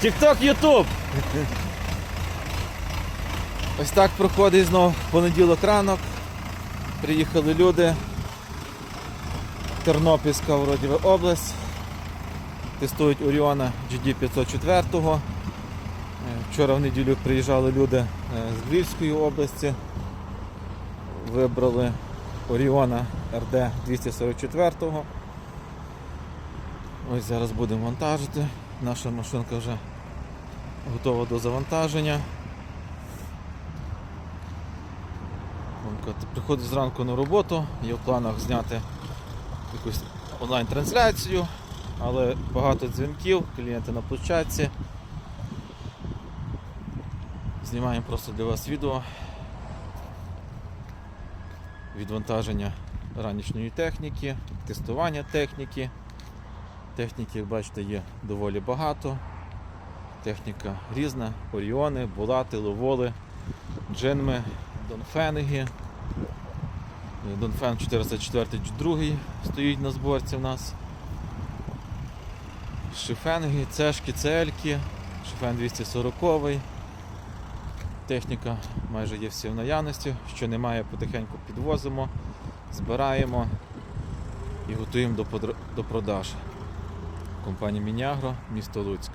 Тік-ток, Ютуб. Ось так проходить знов понеділок ранок. Приїхали люди. Тернопільська вроді область. Тестують Оріона GD504. Е, Вчора в неділю приїжджали люди е, з Львівської області. Вибрали Оріона RD 244. Ось зараз будемо вантажити. Наша машинка вже готова до завантаження. Ромка приходить зранку на роботу, є в планах зняти якусь онлайн-трансляцію, але багато дзвінків, клієнти на площадці. Знімаємо просто для вас відео. Відвантаження ранішньої техніки, тестування техніки. Техніки, як бачите, є доволі багато. Техніка різна, оріони, булати, ловоли, джинми, донфенги. Донфен 404 G2 стоїть на зборці в нас. Шифенги, цешки, цельки, шифен 240 Техніка майже є всі в наявності. Що немає, потихеньку підвозимо, збираємо і готуємо до, подр- до продаж. Компанія Мінягро, місто Луцьк.